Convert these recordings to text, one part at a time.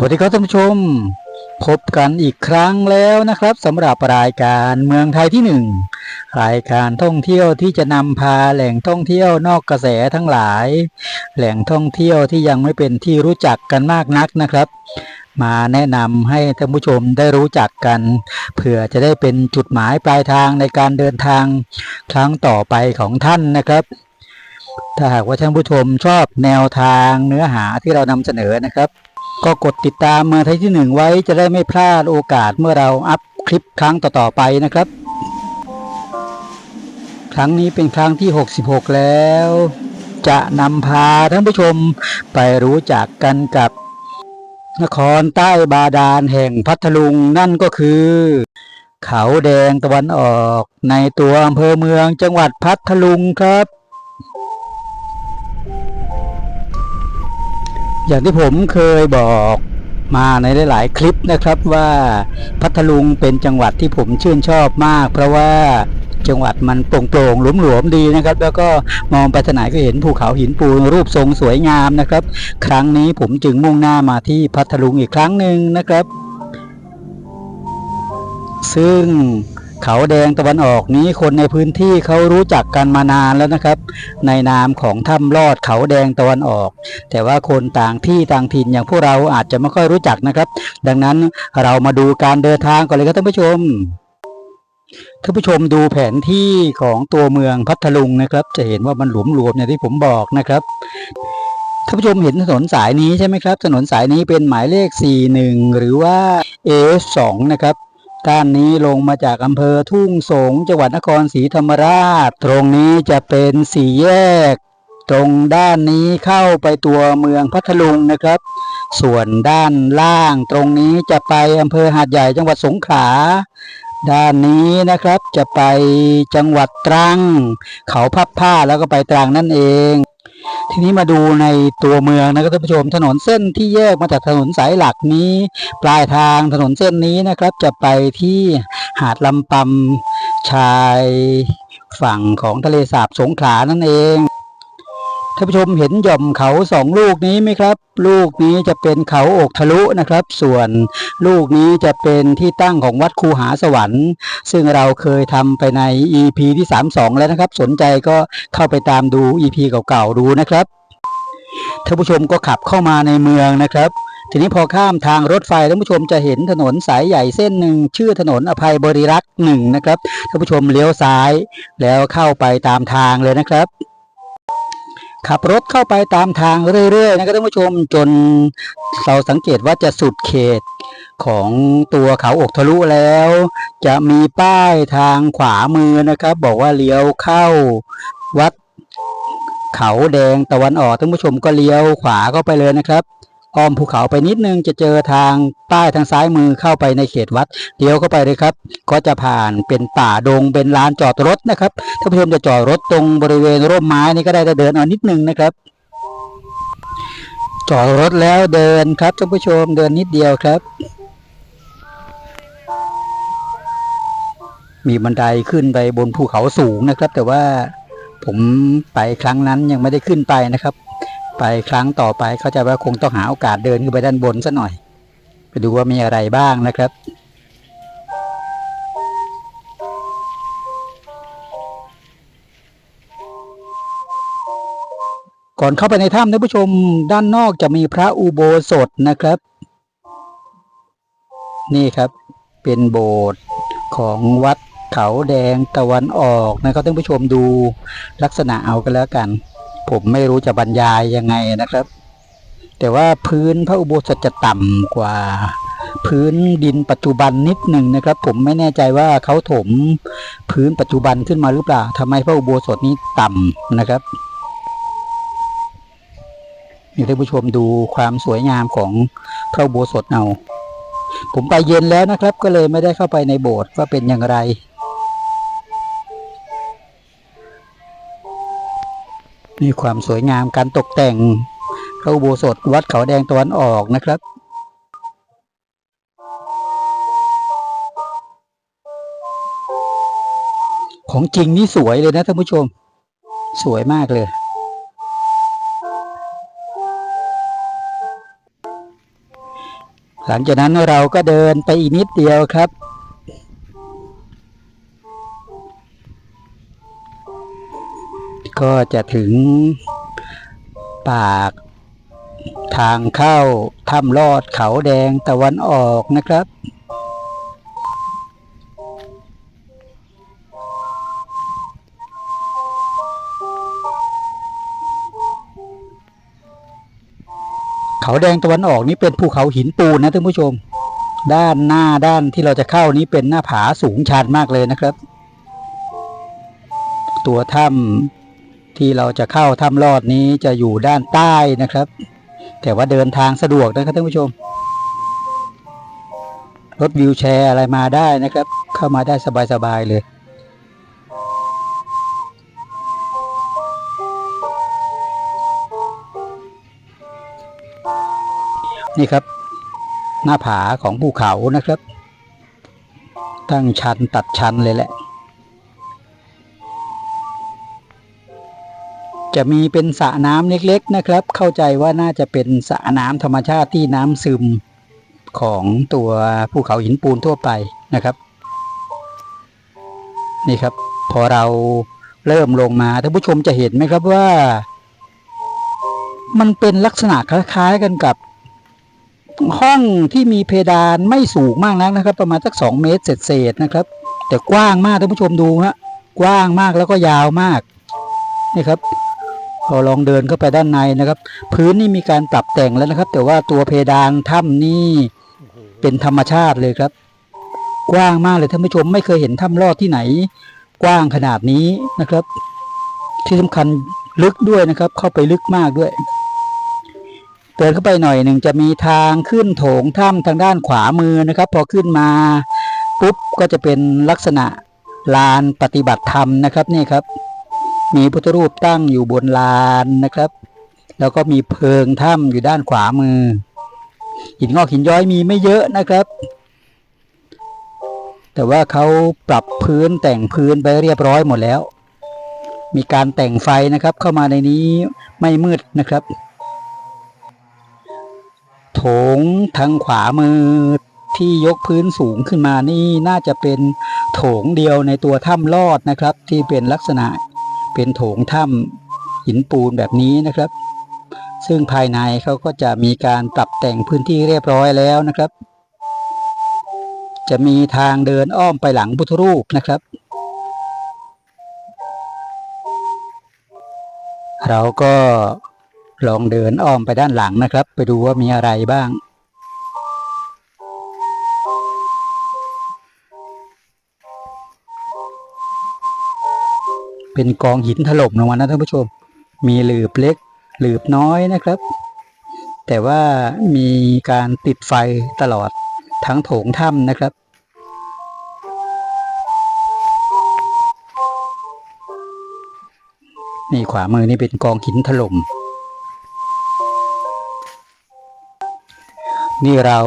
สวัสดีครับท่านผู้ชม พบกันอีกครั้งแล้วนะครับสำหรับรายการเมืองไทยที่หนึ่งรายการท่องเที่ยวที่จะนำพาแหล่งท่องเที่ยวนอกกระแสทั้งหลาย แหล่งท่องเที่ยวที่ยังไม่เป็นที่รู้จักกันมากนักนะครับ มาแนะนำให้ท่านผู้ชมได้รู้จักกันเผื่อจะได้เป็นจุดหมายปลายทางในการเดินทางครั้งต่อไปของท่านนะครับถ้าหากว่าท่านผู้ชมชอบแนวทางเนื้อหาที่เรานำเสนอนะครับ ก็กดติดตามเมืองไทยที่หนึ่งไว้จะได้ไม่พลาดโอกาสเมื่อเราอัพคลิปครั้งต่อๆไปนะครับ ครั้งนี้เป็นครั้งที่ 66 แล้ว จะนำพาท่านผู้ชมไปรู้จักกันกับ นครใต้บาดาลแห่งพัทลุงนั่นก็คือ เขาแดงตะวันออกในตัวอำเภอเมืองจังหวัดพัทลุงครับ อย่างที่ผมเคยบอกมาในหลาย ๆ คลิปนะครับว่าพัทลุงเป็นจังหวัดที่ผมชื่นชอบมาก เพราะว่าจังหวัดมันโปร่งๆหลวมๆดีนะครับ แล้วก็มองไปทางไหนก็เห็นภูเขาหินปูนรูปทรงสวยงามนะครับ ครั้งนี้ผมจึงมุ่งหน้ามาที่พัทลุงอีกครั้งหนึ่งนะครับ ซึ่ง เขาแดงตะวันออกนี้คนในพื้นที่เขารู้จักกันมานานแล้วนะครับ ในนามของถ้ำลอดเขาแดงตะวันออก แต่ว่าคนต่างที่ต่างถิ่นอย่างพวกเราอาจจะไม่ค่อยรู้จักนะครับ ดังนั้นเรามาดูการเดินทางก่อนเลยครับท่านผู้ชมท่านผู้ชมดูแผนที่ของตัวเมืองพัทลุงนะครับ จะเห็นว่ามันหลวมๆอย่างที่ผมบอกนะครับท่านผู้ชมเห็นถนนสายนี้ใช่ไหมครับ ถนนสายนี้เป็นหมายเลข 41 หรือว่า A2 นะครับ ด้านนี้ลงมาจากอำเภอทุ่งสงจังหวัดนครศรีธรรมราช ตรงนี้จะเป็นสี่แยก ตรงด้านนี้เข้าไปตัวเมืองพัทลุงนะครับ ส่วนด้านล่าง ตรงนี้จะไปอำเภอหาดใหญ่จังหวัดสงขลาด้านนี้นะครับจะไปจังหวัดตรัง เขาพับผ้าแล้วก็ไปตรังนั่นเอง ทีนี้มาดูในตัวเมืองนะครับท่านผู้ชม ถนนเส้นที่แยกมาจากถนนสายหลักนี้ ปลายทางถนนเส้นนี้นะครับ จะไปที่หาดลำปำชายฝั่งของทะเลสาบสงขลานั่นเอง ท่านผู้ชมเห็นหย่อมเขาสองลูกนี้ไหมครับ ลูกนี้จะเป็นเขาอกทะลุนะครับ ส่วนลูกนี้จะเป็นที่ตั้งของวัดคูหาสวรรค์ ซึ่งเราเคยทำไปใน EP ที่ 32 แล้วนะครับ สนใจก็เข้าไปตามดู EP เก่าๆดูนะครับท่านผู้ชมก็ขับเข้ามาในเมืองนะครับทีนี้พอข้ามทางรถไฟท่านผู้ชมจะเห็นถนนสายใหญ่เส้นหนึ่งชื่อถนนอภัยบริรักษ์หนึ่งนะครับท่านผู้ชมเลี้ยวซ้าย แล้วเข้าไปตามทางเลยนะครับ ขับรถเข้าไปตามทางเรื่อยๆนะครับท่านผู้ชมจนเราสังเกตว่าจะสุดเขตของตัวเขาอกทะลุแล้ว จะมีป้ายทางขวามือนะครับ บอกว่าเลี้ยวเข้าวัดเขาแดงตะวันออกท่านผู้ชมก็เลี้ยวขวาเข้าไปเลยนะครับ อ้อมภูเขาไปนิดนึงจะเจอทางป้ายทางซ้ายมือเข้าไปในเขตวัดเลี้ยวเข้าไปเลยครับ ก็จะผ่านเป็นป่าดงเป็นลานจอดรถนะครับท่านผู้ชมจะจอดรถตรงบริเวณร่มไม้นี่ก็ได้แต่เดินเอานิดนึงนะครับ จอดรถแล้วเดินครับท่านผู้ชมเดินนิดเดียวครับ มีบันไดขึ้นไปบนภูเขาสูงนะครับ แต่ว่าผมไปครั้งนั้นยังไม่ได้ขึ้นไปนะครับ ไปครั้งต่อไปเขาใจะว่าคงต้องหาโอกาสเดินขึ้นไปด้านบนซะหน่อย ไปดูว่ามีอะไรบ้างนะครับก่อนเข้าไปในถ้ำท่านผู้ชมด้านนอกจะมีพระอุโบสถนะครับ นี่ครับ เป็นโบสถ์ของวัดเขาแดงตะวันออกนะครับท่านผู้ชมดูลักษณะเอากันแล้วกัน ผมไม่รู้จะบรรยายยังไงนะครับ แต่ว่าพื้นพระอุโบสถจะต่ำกว่า พื้นดินปัจจุบันนิดหนึ่งนะครับ ผมไม่แน่ใจว่าเขาถมพื้นปัจจุบันขึ้นมาหรือเปล่าทำไมพระอุโบสถนี้ต่ำนะครับนี่ท่านผู้ชมดูความสวยงามของพระอุโบสถเอาผมไปเย็นแล้วนะครับ ก็เลยไม่ได้เข้าไปในโบสถ์ว่าเป็นอย่างไร นี่ความสวยงามการตกแต่งพระอุโบสถวัดเขาแดงตะวันออกนะครับของจริงนี่สวยเลยนะท่านผู้ชม สวยมากเลย หลังจากนั้นเราก็เดินไปอีกนิดเดียวครับ ก็จะถึงปากทางเข้าถ้ำลอดเขาแดงตะวันออกนะครับ เขาแดงตะวันออกนี้เป็นภูเขาหินปูนนะท่านผู้ชม ด้านหน้าด้านที่เราจะเข้านี้เป็นหน้าผาสูงชันมากเลยนะครับ ตัวถ้ำ ที่เราจะเข้าถ้ำลอดนี้จะอยู่ด้านใต้นะครับ แต่ว่าเดินทางสะดวกนะครับท่านผู้ชม รถวิวแชร์อะไรมาได้นะครับ เข้ามาได้สบายๆเลยนี่ครับ หน้าผาของภูเขานะครับ ตั้งชันตัดชันเลยแหละ จะมีเป็นสระน้ำเล็กๆนะครับ เข้าใจว่าน่าจะเป็นสระน้ำธรรมชาติที่น้ำซึมของตัวภูเขาหินปูนทั่วไปนะครับ นี่ครับ พอเราเริ่มลงมาท่านผู้ชมจะเห็นไหมครับว่า มันเป็นลักษณะคล้ายๆกันกับ ห้องที่มีเพดานไม่สูงมากนักนะครับ ประมาณสักสองเมตรเศษๆนะครับ แต่กว้างมากท่านผู้ชมดูฮะกว้างมากแล้วก็ยาวมากนี่ครับ พอลองเดินเข้าไปด้านในนะครับ พื้นนี่มีการปรับแต่งแล้วนะครับ แต่ว่าตัวเพดานถ้ำนี่เป็นธรรมชาติเลยครับ กว้างมากเลยท่านผู้ชมไม่เคยเห็นถ้ำลอดที่ไหน กว้างขนาดนี้นะครับ ที่สำคัญลึกด้วยนะครับ เข้าไปลึกมากด้วยเดินเข้าไปหน่อยหนึ่งจะมีทางขึ้นโถงถ้ำทางด้านขวามือนะครับ พอขึ้นมาปุ๊บก็จะเป็นลักษณะลานปฏิบัติธรรมนะครับนี่ครับ มีพุทธรูปตั้งอยู่บนลานนะครับ แล้วก็มีเพิงถ้ำอยู่ด้านขวามือ หินงอกหินย้อยมีไม่เยอะนะครับ แต่ว่าเขาปรับพื้นแต่งพื้นไปเรียบร้อยหมดแล้ว มีการแต่งไฟนะครับ เข้ามาในนี้ไม่มืดนะครับ โถงทางขวามือที่ยกพื้นสูงขึ้นมานี่น่าจะเป็นโถงเดียวในตัวถ้ำลอดนะครับ ที่เป็นลักษณะ เป็นโถงถ้ำหินปูนแบบนี้นะครับ ซึ่งภายในเขาก็จะมีการปรับแต่งพื้นที่เรียบร้อยแล้วนะครับ จะมีทางเดินอ้อมไปหลังพุทธรูปนะครับ เราก็ลองเดินอ้อมไปด้านหลังนะครับ ไปดูว่ามีอะไรบ้าง เป็นกองหินถล่มลงมานะท่านผู้ชม มีหลืบเล็ก หลืบน้อยนะครับ แต่ว่ามีการติดไฟตลอดทั้งโถงถ้ำนะครับนี่ขวามือนี่เป็นกองหินถล่ม นี่เรา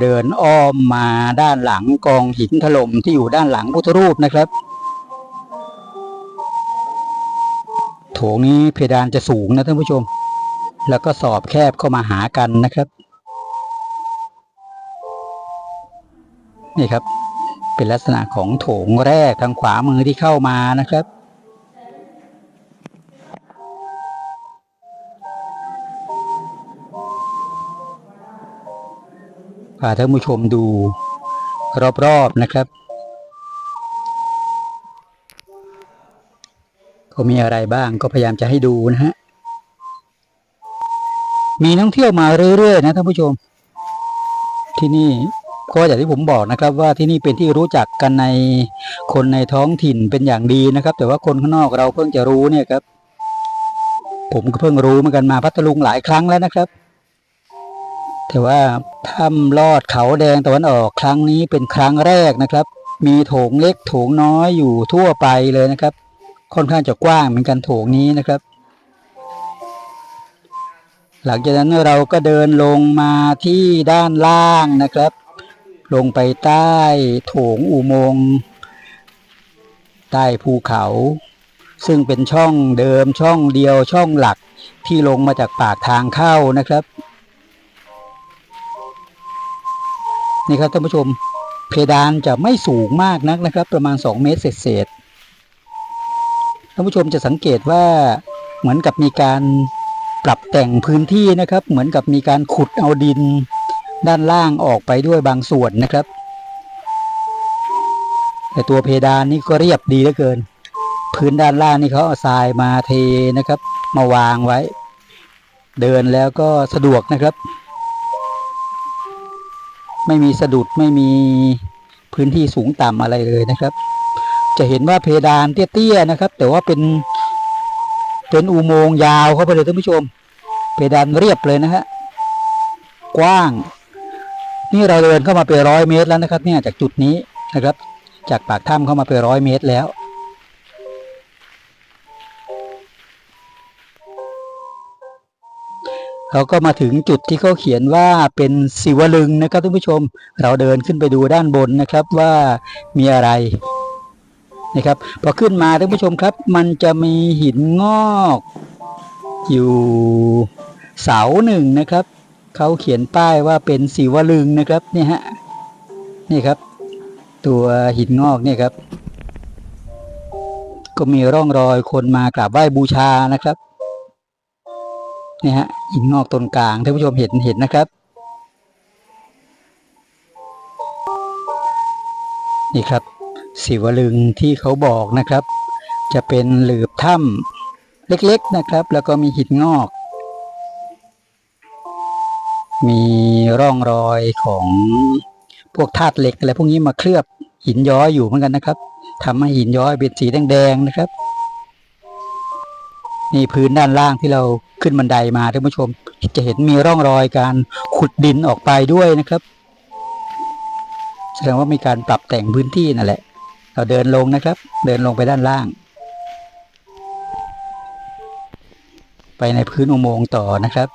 เดินอ้อมมาด้านหลังกองหินถล่มที่อยู่ด้านหลังพุทธรูปนะครับ งนี้เพดานจะสูงนะท่านผู้ชม แล้วก็สอบแคบเข้ามาหากันนะครับ นี่ครับ เป็นลักษณะของโถงแรกทางขวามือที่เข้ามานะครับ พาท่านผู้ชมดูรอบๆนะครับ ก็มีอะไรบ้างก็พยายามจะให้ดูนะฮะ มีนักท่องเที่ยวมาเรื่อยๆนะท่านผู้ชม ที่นี่ก็อย่างที่ผมบอกนะครับ ว่าที่นี่เป็นที่รู้จักกันในคนในท้องถิ่นเป็นอย่างดีนะครับ แต่ว่าคนข้างนอกเราเพิ่งจะรู้เนี่ยครับ ผมก็เพิ่งรู้เหมือนกันมาพัทลุงหลายครั้งแล้วนะครับ แต่ว่าถ้ำลอดเขาแดงตะวันออกครั้งนี้เป็นครั้งแรกนะครับ มีโถงเล็กโถงน้อยอยู่ทั่วไปเลยนะครับ ค่อนข้างจะกว้างเหมือนกันโถงนี้นะครับ หลังจากนั้นเราก็เดินลงมาที่ด้านล่างนะครับ ลงไปใต้โถงอุโมงค์ใต้ภูเขา ซึ่งเป็นช่องเดิมช่องเดียวช่องหลักที่ลงมาจากปากทางเข้านะครับนี่ครับท่านผู้ชมเพดานจะไม่สูงมากนักนะครับ ประมาณ 2 เมตรเศษ ท่านผู้ชมจะสังเกตว่าเหมือนกับมีการปรับแต่งพื้นที่นะครับ เหมือนกับมีการขุดเอาดิน ด้านล่างออกไปด้วยบางส่วนนะครับ แต่ตัวเพดานนี่ก็เรียบดีเหลือเกิน พื้นด้านล่างนี่เขาเอาทรายมาเทนะครับ มาวางไว้ เดินแล้วก็สะดวกนะครับ ไม่มีสะดุดไม่มีพื้นที่สูงต่ำอะไรเลยนะครับ จะเห็นว่าเพดานเตี้ยๆนะครับ แต่ว่าเป็นเป็นอุโมงค์ยาวเข้าไปเลยท่านผู้ชม เพดานเรียบเลยนะฮะกว้าง นี่เราเดินเข้ามาไปร้อยเมตรแล้วนะครับ เนี่ยจากจุดนี้นะครับ จากปากถ้ำเข้ามาไปร้อยเมตรแล้วเขาก็มาถึงจุดที่เขาเขียนว่าเป็นศิวลึงนะครับท่านผู้ชม เราเดินขึ้นไปดูด้านบนนะครับว่ามีอะไร นะครับ พอขึ้นมาท่านผู้ชมครับ มันจะมีหินงอก อยู่เสาหนึ่งนะครับเขาเขียนป้ายว่าเป็นศิวลึงนะครับนี่ฮะนี่ครับ ตัวหินงอกเนี่ยครับ ก็มีร่องรอยคนมากราบไหว้บูชานะครับนี่ฮะหินงอกตรงกลางท่านผู้ชมเห็นเห็นนะครับนี่ครับ ศิวลึงที่เขาบอกนะครับ จะเป็นหลืบถ้ำเล็กๆนะครับ แล้วก็มีหินงอก มีร่องรอยของพวกธาตุเหล็กอะไรพวกนี้มาเคลือบหินย้อยอยู่เหมือนกันนะครับทำให้หินย้อยเป็นสีแดงๆนะครับ นี่พื้นด้านล่างที่เราขึ้นบันไดมาท่านผู้ชม จะเห็นมีร่องรอยการขุดดินออกไปด้วยนะครับแสดงว่ามีการปรับแต่งพื้นที่นั่นแหละ เราเดินลงนะครับ เดินลงไปด้านล่าง ไปในพื้นอุโมงค์ต่อนะครับ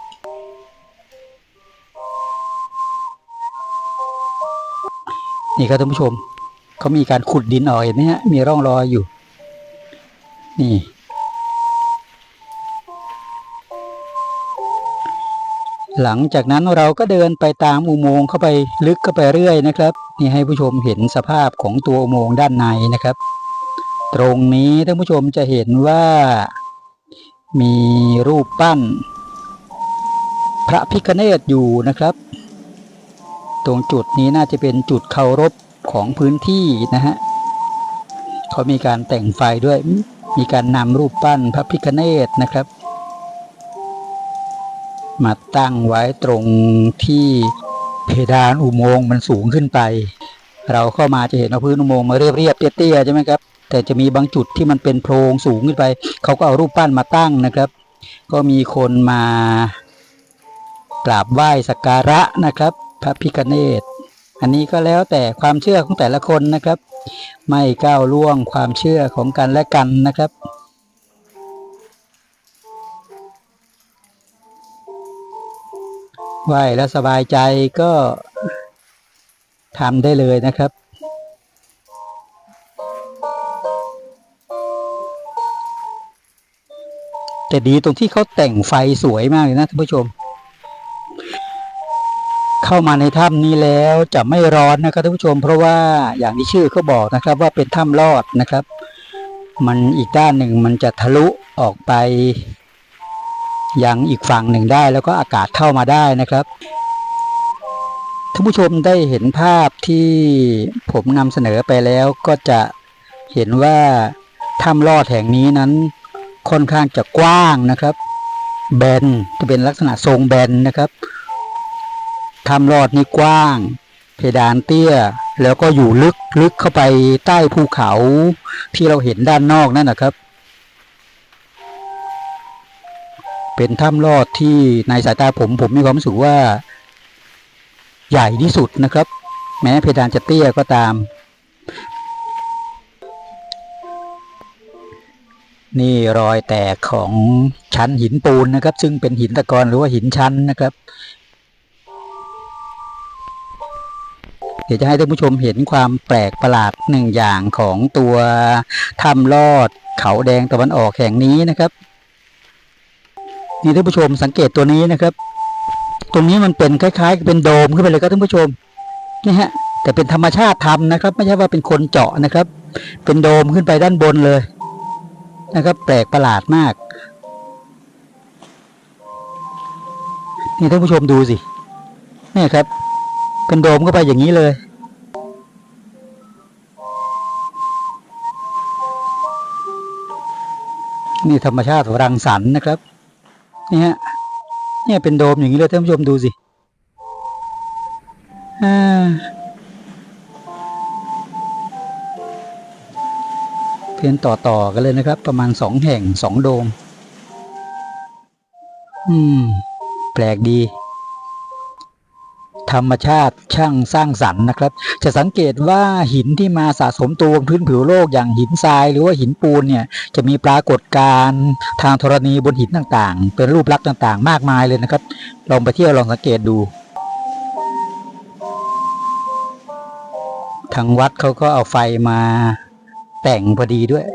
นี่ครับท่านผู้ชมเขามีการขุดดินออกเห็นไหมฮะมีร่องรอยอยู่ นี่ หลังจากนั้นเราก็เดินไปตามอุโมงค์เข้าไปลึกเข้าไปเรื่อยนะครับ นี่ให้ผู้ชมเห็นสภาพของตัวอุโมงค์ด้านในนะครับ ตรงนี้ท่านผู้ชมจะเห็นว่ามีรูปปั้น พระพิคเนตอยู่นะครับ ตรงจุดนี้น่าจะเป็นจุดเคารพของพื้นที่นะฮะเขามีการแต่งไฟด้วยมีการนำรูปปั้นพระพิคเนตนะครับ มาตั้งไว้ตรงที่เพดานอุโมงค์มันสูงขึ้นไป เราเข้ามาจะเห็นว่าพื้นอุโมงค์มาเรียบๆเตี้ยๆใช่ไหมครับแต่จะมีบางจุดที่มันเป็นโพรงสูงขึ้นไป เขาก็เอารูปปั้นมาตั้งนะครับ ก็มีคนมากราบไหว้สักการะนะครับ พระพิฆเนศอันนี้ก็แล้วแต่ความเชื่อของแต่ละคนนะครับ ไม่ก้าวล่วงความเชื่อของกันและกันนะครับ ไหวแล้วสบายใจก็ทำได้เลยนะครับ แต่ดีตรงที่เขาแต่งไฟสวยมากเลยนะท่านผู้ชม เข้ามาในถ้ำนี้แล้วจะไม่ร้อนนะครับท่านผู้ชม เพราะว่าอย่างที่ชื่อเขาบอกนะครับ ว่าเป็นถ้ำลอดนะครับ มันอีกด้านหนึ่งมันจะทะลุออกไป ยังอีกฝั่งหนึ่งได้แล้วก็อากาศเข้ามาได้นะครับท่านผู้ชมได้เห็นภาพที่ผมนำเสนอไปแล้วก็จะเห็นว่าถ้ำลอดแห่งนี้นั้นค่อนข้างจะกว้างนะครับ แบนจะเป็นลักษณะทรงแบนนะครับถ้ำลอดนี่กว้าง เพดานเตี้ย แล้วก็อยู่ลึกลึกเข้าไปใต้ภูเขาที่เราเห็นด้านนอกนั่นนะครับ เป็นถ้ำลอดที่ในสายตาผมผมมีความรู้สึกว่า ใหญ่ที่สุดนะครับ แม้เพดานจะเตี้ยก็ตาม นี่รอยแตกของชั้นหินปูนนะครับ ซึ่งเป็นหินตะกอนหรือว่าหินชั้นนะครับ เดี๋ยวจะให้ท่านผู้ชมเห็นความแปลกประหลาดหนึ่งอย่างของตัวถ้ำลอดเขาแดงตะวันออกแห่งนี้นะครับ นี่ท่านผู้ชมสังเกตตัวนี้นะครับ ตรงนี้มันเป็นคล้ายๆ เป็นโดมขึ้นไปเลยครับท่านผู้ชมนี่ฮะ แต่เป็นธรรมชาติทำนะครับ ไม่ใช่ว่าเป็นคนเจาะนะครับ เป็นโดมขึ้นไปด้านบนเลยนะครับ แปลกประหลาดมาก นี่ท่านผู้ชมดูสินี่ครับ เป็นโดมเข้าไปอย่างนี้เลยนี่ธรรมชาติรังสรรค์นะครับ นี่ฮะเนี่ยเป็นโดมอย่างนี้เลยท่านผู้ชมดูสิอ่าเพียนต่อต่อๆกันเลยนะครับ ประมาณสองแห่งสองโดม อืม แปลกดี ธรรมชาติช่างสร้างสรรค์นะครับ จะสังเกตว่าหินที่มาสะสมตัวบนพื้นผิวโลกอย่างหินทรายหรือว่าหินปูนเนี่ยจะมีปรากฏการณ์ทางธรณีบนหินต่างๆ เป็นรูปลักษณ์ต่างๆ มากมายเลยนะครับ ลองไปเที่ยวลองสังเกตดูทางวัดเขาก็เอาไฟมาแต่งพอดีด้วย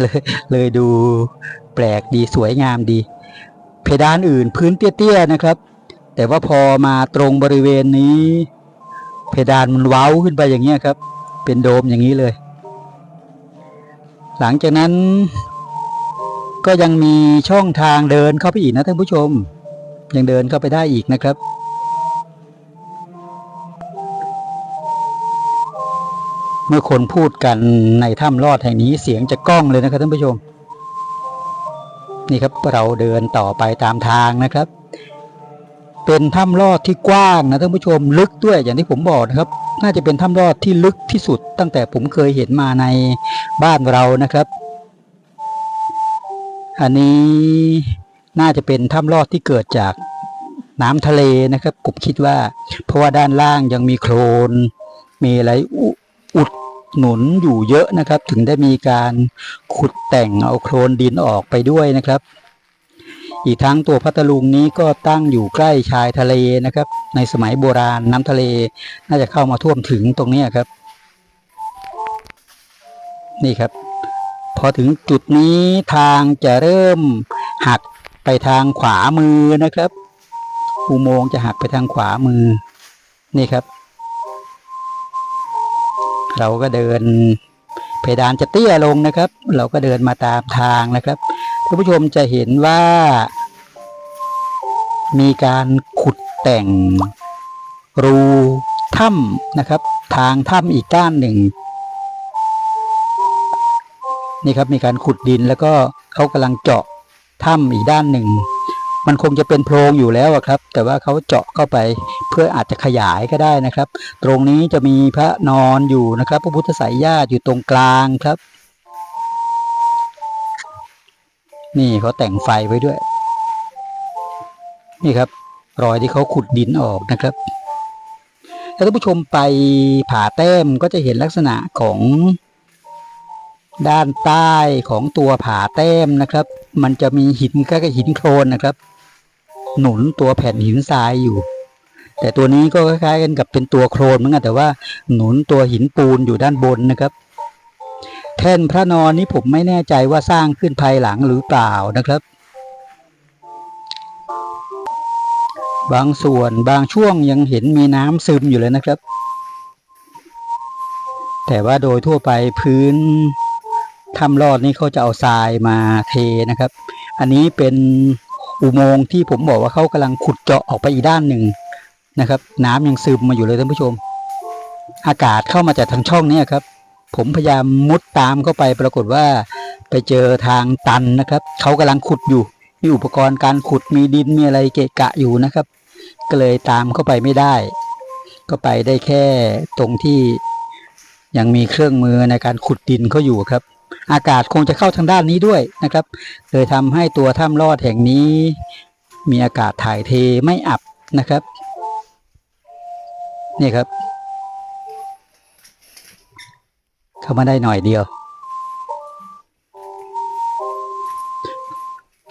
เลยเลยดูแปลกดีสวยงามดี เพดานอื่นพื้นเตี้ยๆนะครับ แต่ว่าพอมาตรงบริเวณนี้ เพดานมันเว้าขึ้นไปอย่างเงี้ยครับ เป็นโดมอย่างนี้เลย หลังจากนั้น ก็ยังมีช่องทางเดินเข้าไปอีกนะท่านผู้ชม ยังเดินเข้าไปได้อีกนะครับเมื่อคนพูดกันในถ้ำลอดแห่งนี้เสียงจะก้องเลยนะครับท่านผู้ชม นี่ครับเราเดินต่อไปตามทางนะครับ เป็นถ้ำลอดที่กว้างนะท่านผู้ชมลึกด้วยอย่างที่ผมบอกนะครับ น่าจะเป็นถ้ำลอดที่ลึกที่สุด ตั้งแต่ผมเคยเห็นมาในบ้านเรานะครับ อันนี้น่าจะเป็นถ้ำลอดที่เกิดจากน้ำทะเลนะครับผมคิดว่า เพราะว่าด้านล่างยังมีโคลนมีอะไรอุอุดหนุนอยู่เยอะนะครับ ถึงได้มีการขุดแต่งเอาโคลนดินออกไปด้วยนะครับ อีกทั้งตัวพัทลุงนี้ก็ตั้งอยู่ใกล้ชายทะเลนะครับ ในสมัยโบราณน้ำทะเลน่าจะเข้ามาท่วมถึงตรงนี้ครับ นี่ครับ พอถึงจุดนี้ทางจะเริ่มหักไปทางขวามือนะครับอุโมงค์จะหักไปทางขวามือ นี่ครับ เราก็เดิน เพดานจะเตี้ยลงนะครับ เราก็เดินมาตามทางนะครับ ท่านผู้ชมจะเห็นว่า มีการขุดแต่งรูถ้ำนะครับ ทางถ้ำอีกด้านหนึ่ง นี่ครับมีการขุดดินแล้วก็เขากำลังเจาะถ้ำอีกด้านหนึ่ง มันคงจะเป็นโพรงอยู่แล้วอะครับ แต่ว่าเขาเจาะเข้าไปเพื่ออาจจะขยายก็ได้นะครับ ตรงนี้จะมีพระนอนอยู่นะครับ พระพุทธสายญาติอยู่ตรงกลางครับ นี่เขาแต่งไฟไว้ด้วย นี่ครับ รอยที่เขาขุดดินออกนะครับ ถ้าท่านผู้ชมไปผาแต้มก็จะเห็นลักษณะของด้านใต้ของตัวผาแต้มนะครับ มันจะมีหินคล้ายกับหินโคลนนะครับ หนุนตัวแผ่นหินทรายอยู่ แต่ตัวนี้ก็คล้ายๆกันกับเป็นตัวโคลนเหมือนกันแต่ว่าหนุนตัวหินปูนอยู่ด้านบนนะครับ แท่นพระนอนนี้ผมไม่แน่ใจว่าสร้างขึ้นภายหลังหรือเปล่านะครับ บางส่วนบางช่วงยังเห็นมีน้ำซึมอยู่เลยนะครับ แต่ว่าโดยทั่วไปพื้นถ้ำลอดนี้เขาจะเอาทรายมาเทนะครับ อันนี้เป็นอุโมงค์ที่ผมบอกว่าเขากำลังขุดเจาะออกไปอีกด้านหนึ่งนะครับ น้ำยังซึมมาอยู่เลยท่านผู้ชม อากาศเข้ามาจากทางช่องนี้ครับ ผมพยายามมุดตามเข้าไปปรากฏว่าไปเจอทางตันนะครับ เขากำลังขุดอยู่ มีอุปกรณ์การขุดมีดินมีอะไรเกะกะอยู่นะครับ ก็เลยตามเข้าไปไม่ได้ ก็ไปได้แค่ตรงที่ยังมีเครื่องมือในการขุดดินเขาอยู่ครับ อากาศคงจะเข้าทางด้านนี้ด้วยนะครับเลยทำให้ตัวถ้ำลอดแห่งนี้ มีอากาศถ่ายเทไม่อับนะครับ นี่ครับ เข้ามาได้หน่อยเดียว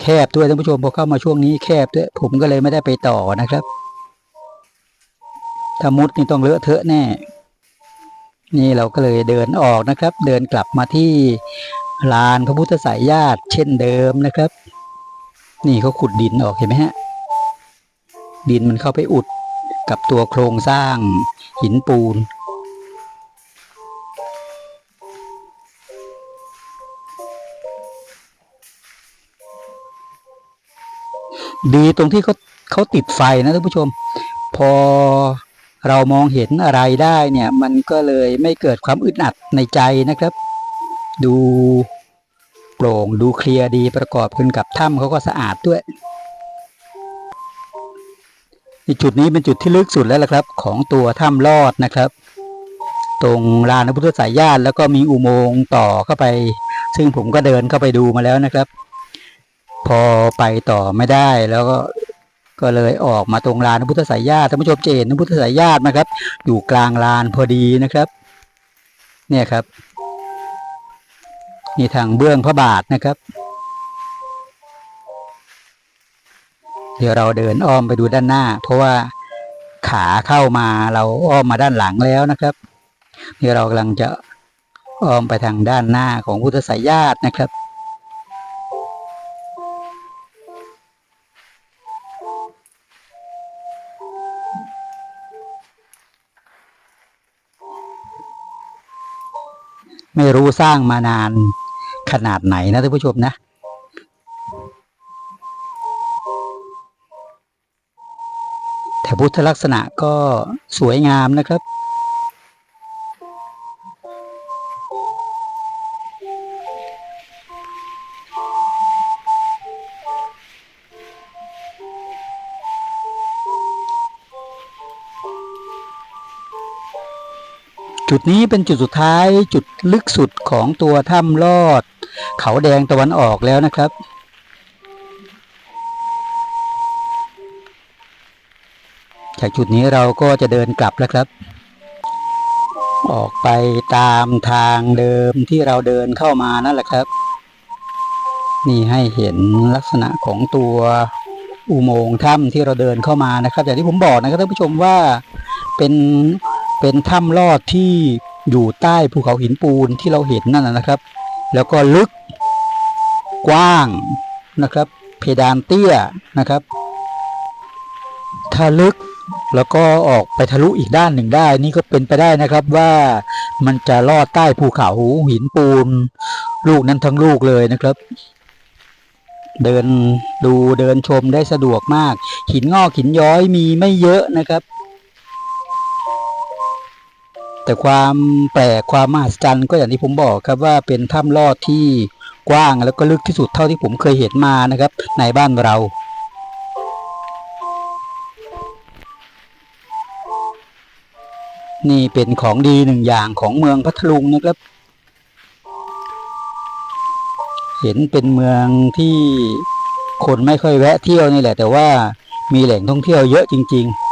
แคบด้วยท่านผู้ชมพอเข้ามาช่วงนี้แคบด้วยผมก็เลยไม่ได้ไปต่อนะครับ ถ้ามุดนี่ต้องเลอะเทอะแน่ นี่เราก็เลยเดินออกนะครับ เดินกลับมาที่ลานพระพุทธสายญาติ เช่นเดิมนะครับ นี่เขาขุดดินออกเห็นไหมฮะ ดินมันเข้าไปอุดกับตัวโครงสร้างหินปูน ดีตรงที่เขาเขาติดไฟนะท่านผู้ชม พอเรามองเห็นอะไรได้เนี่ย มันก็เลยไม่เกิดความอึดอัดในใจนะครับ ดูโปร่งดูเคลียร์ดีประกอบขึ้นกับถ้ำเขาก็สะอาดด้วยในจุดนี้เป็นจุดที่ลึกสุดแล้วล่ะครับ ของตัวถ้ำลอดนะครับ ตรงลานพระพุทธสายญาติแล้วก็มีอุโมงค์ต่อเข้าไป ซึ่งผมก็เดินเข้าไปดูมาแล้วนะครับ พอไปต่อไม่ได้แล้วก็ก็เลยออกมาตรงลานพระพุทธสายญาติท่านผู้ชมจะเห็นพระพุทธสายญาตินะครับ อยู่กลางลานพอดีนะครับ เนี่ยครับนี่ทางเบื้องพระบาทนะครับ เดี๋ยวเราเดินอ้อมไปดูด้านหน้า เพราะว่าขาเข้ามาเราอ้อมมาด้านหลังแล้วนะครับเดี๋ยวเรากำลังจะอ้อมไปทางด้านหน้าของพุทธสายญาตินะครับ ไม่รู้สร้างมานานขนาดไหนนะท่านผู้ชมนะ แต่พุทธลักษณะก็สวยงามนะครับ จุดนี้เป็นจุดสุดท้ายจุดลึกสุดของตัวถ้ำลอด เขาแดงตะวันออกแล้วนะครับ จากจุดนี้เราก็จะเดินกลับแล้วครับ ออกไปตามทางเดิมที่เราเดินเข้ามานั่นแหละครับ นี่ให้เห็นลักษณะของตัวอุโมงค์ถ้ำที่เราเดินเข้ามานะครับอย่างที่ผมบอกนะครับท่านผู้ชมว่าเป็น เป็นถ้ำลอดที่อยู่ใต้ภูเขาหินปูนที่เราเห็นนั่นนะนะครับ แล้วก็ลึกกว้างนะครับ เพดานเตี้ยนะครับ ถ้าลึกแล้วก็ออกไปทะลุอีกด้านหนึ่งได้ นี่ก็เป็นไปได้นะครับว่ามันจะลอดใต้ภูเขาหินปูน ลูกนั้นทั้งลูกเลยนะครับ เดินดูเดินชมได้สะดวกมาก หินงอกหินย้อยมีไม่เยอะนะครับ แต่ความแปลกความมหัศจรรย์ก็อย่างที่ผมบอกครับว่าเป็นถ้ำลอดที่กว้างแล้วก็ลึกที่สุดเท่าที่ผมเคยเห็นมานะครับ ในบ้านเรานี่เป็นของดีหนึ่งอย่างของเมืองพัทลุงนะครับ เห็นเป็นเมืองที่คนไม่ค่อยแวะเที่ยวนี่แหละ แต่ว่ามีแหล่งท่องเที่ยวเยอะจริง ๆ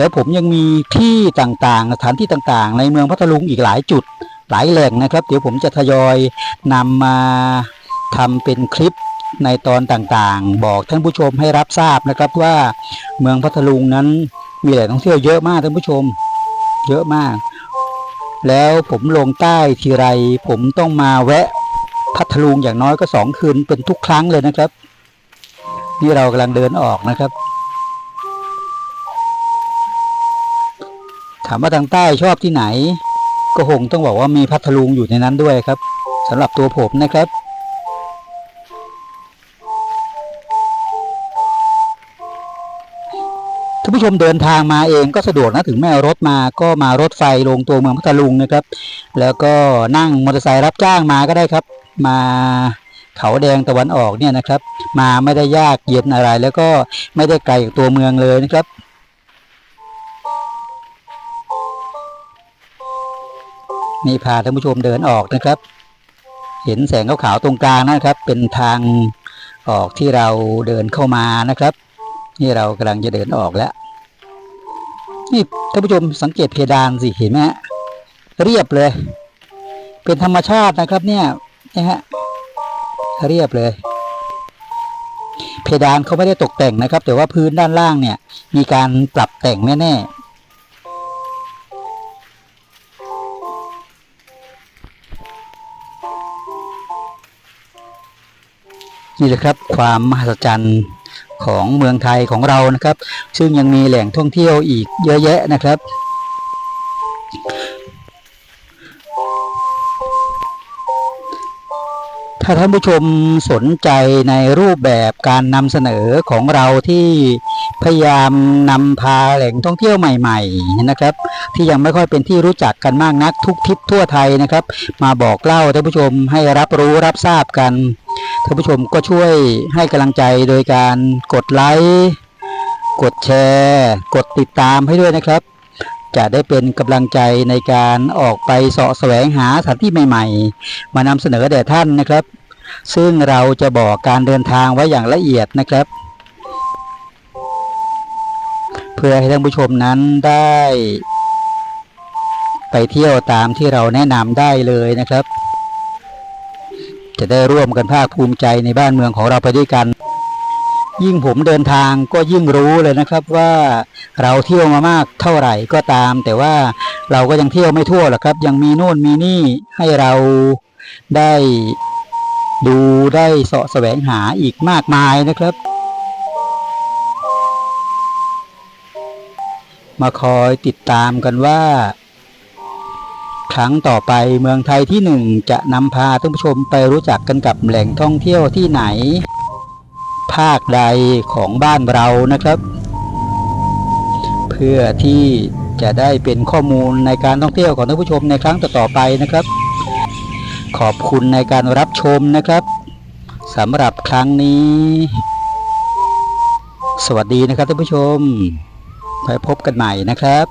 แล้วผมยังมีที่ต่างๆ สถานที่ต่างๆ ในเมืองพัทลุงอีกหลายจุดหลายแหล่งนะครับ เดี๋ยวผมจะทยอยนำมาทำเป็นคลิปในตอนต่างๆ บอกท่านผู้ชมให้รับทราบนะครับว่าเมืองพัทลุงนั้นมีแหล่งท่องเที่ยวเยอะมากท่านผู้ชม เยอะมาก แล้วผมลงใต้ทีไร ผมต้องมาแวะพัทลุงอย่างน้อยก็สองคืนเป็นทุกครั้งเลยนะครับ นี่เรากำลังเดินออกนะครับามว่าทางใต้ชอบที่ไหน ก็คงต้องบอกว่ามีพัทลุงอยู่ในนั้นด้วยครับสำหรับตัวผมนะครับท่านผู้ชมเดินทางมาเองก็สะดวกนะถึงแม่เอารถมาก็มารถไฟลงตัวเมืองพัทลุงนะครับ แล้วก็นั่งมอเตอร์ไซค์รับจ้างมาก็ได้ครับ มาเขาแดงตะวันออกเนี่ยนะครับ มาไม่ได้ยากเย็นอะไร แล้วก็ไม่ได้ไกลจากตัวเมืองเลยนะครับ นี่พาท่านผู้ชมเดินออกนะครับ เห็นแสงขาวๆตรงกลางนะครับ เป็นทางออกที่เราเดินเข้ามานะครับ นี่เรากำลังจะเดินออกแล้ว นี่ท่านผู้ชมสังเกตเพดานสิเห็นไหมฮะเรียบเลย เป็นธรรมชาตินะครับเนี่ยนะฮะเรียบเลย เพดานเขาไม่ได้ตกแต่งนะครับ แต่ว่าพื้นด้านล่างเนี่ย มีการปรับแต่งแน่ๆ นี่แหละครับความมหัศจรรย์ของเมืองไทยของเรานะครับ ซึ่งยังมีแหล่งท่องเที่ยวอีกเยอะแยะนะครับ ถ้าท่านผู้ชมสนใจในรูปแบบการนำเสนอของเราที่พยายามนำพาแหล่งท่องเที่ยวใหม่ ๆนะครับ ที่ยังไม่ค่อยเป็นที่รู้จักกันมากนักทุกทิศทั่วไทยนะครับ มาบอกเล่าท่านผู้ชมให้รับรู้รับทราบกัน ท่านผู้ชมก็ช่วยให้กำลังใจโดยการกดไลค์กดแชร์ กดติดตามให้ด้วยนะครับ จะได้เป็นกำลังใจในการออกไปเสาะแสวงหาสถานที่ใหม่ ๆ มานำเสนอแด่ท่านนะครับ ซึ่งเราจะบอกการเดินทางไว้อย่างละเอียดนะครับ เพื่อให้ท่านผู้ชมนั้นได้ ไปเที่ยวตามที่เราแนะนำได้เลยนะครับ จะได้ร่วมกันภาคภูมิใจในบ้านเมืองของเราไปด้วยกัน ยิ่งผมเดินทางก็ยิ่งรู้เลยนะครับว่าเราเที่ยวมามากเท่าไหร่ก็ตาม แต่ว่าเราก็ยังเที่ยวไม่ทั่วหรอกครับ ยังมีโน่นมีนี่ให้เราได้ดูได้เสาะแสวงหาอีกมากมายนะครับ มาคอยติดตามกันว่า ครั้งต่อไปเมืองไทยที่หนึ่งจะนำพาท่านผู้ชมไปรู้จักกันกับแหล่งท่องเที่ยวที่ไหน ภาคใดของบ้านเรานะครับ เพื่อที่จะได้เป็นข้อมูลในการท่องเที่ยวของท่านผู้ชมในครั้งต่อๆไปนะครับ ขอบคุณในการรับชมนะครับสำหรับครั้งนี้ สวัสดีนะครับท่านผู้ชม ไปพบกันใหม่นะครับ